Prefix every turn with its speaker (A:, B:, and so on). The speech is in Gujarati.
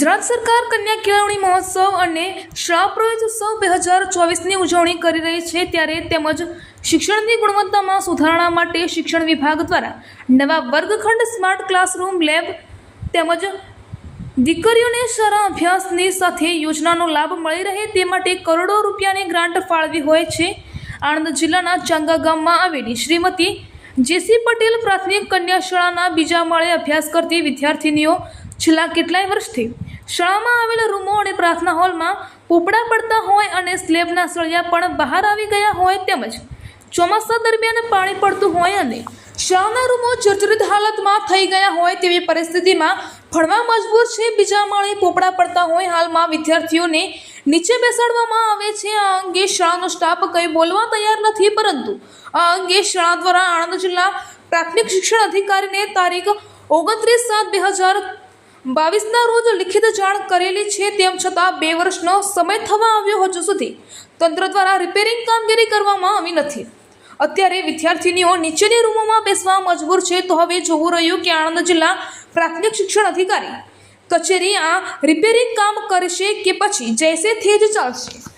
A: ગુજરાત સરકાર કન્યા કેળવણી મહોત્સવ અને શાળા પ્રવેશ ઉત્સવ બે હજાર ચોવીસની ઉજવણી કરી રહી છે, ત્યારે તેમજ શિક્ષણની ગુણવત્તામાં સુધારણા માટે શિક્ષણ વિભાગ દ્વારા નવા વર્ગખંડ સ્માર્ટ ક્લાસરૂમ લેબ તેમજ દીકરીઓને સારા અભ્યાસની સાથે યોજનાનો લાભ મળી રહે તે માટે કરોડો રૂપિયાની ગ્રાન્ટ ફાળવી હોય છે. આણંદ જિલ્લાના ચાંગા ગામમાં આવેલી શ્રીમતી જેસી પટેલ પ્રાથમિક કન્યા શાળાના બીજા માળે અભ્યાસ કરતી વિદ્યાર્થીનીઓ છેલ્લા કેટલાય વર્ષથી શાળામાં આવેલા રૂમો અને પ્રાર્થના હોલમાં પોપડા પડતા હોય અને સ્લેબના સળિયા પણ બહાર આવી ગયા હોય તેમજ ચોમાસા દરમિયાન પાણી પડતું હોય અને શાળાના રૂમો જર્જરિત હાલતમાં થઈ ગયા હોય તેવી પરિસ્થિતિમાં ભણવા મજબૂર છે. બીજા માળે પોપડા પડતા હોય હાલમાં વિદ્યાર્થીઓને નીચે બેસાડવામાં આવે છે. આ અંગે શાળાનો સ્ટાફ કંઈ બોલવા તૈયાર નથી, પરંતુ આ અંગે શાળા દ્વારા આણંદ જિલ્લા પ્રાથમિક શિક્ષણ અધિકારીને તારીખ ઓગણત્રીસ સાત બે હજાર બાવીસના રોજ લિખિત જાણ કરેલી છે, તેમ છતાં બે વર્ષનો સમય થવા આવ્યો હજુ સુધી. તંત્ર દ્વારા રિપેરિંગ કામગીરી કરવામાં આવી નથી. અત્યારે વિદ્યાર્થીનીઓ નીચેની રૂમોમાં બેસવા મજબૂર છે, તો હવે જોવું રહ્યું કે આણંદ જિલ્લા પ્રાથમિક શિક્ષણ અધિકારી કચેરી આ રિપેરિંગ કામ કરશે કે પછી? જૈસે જ ચાલશે.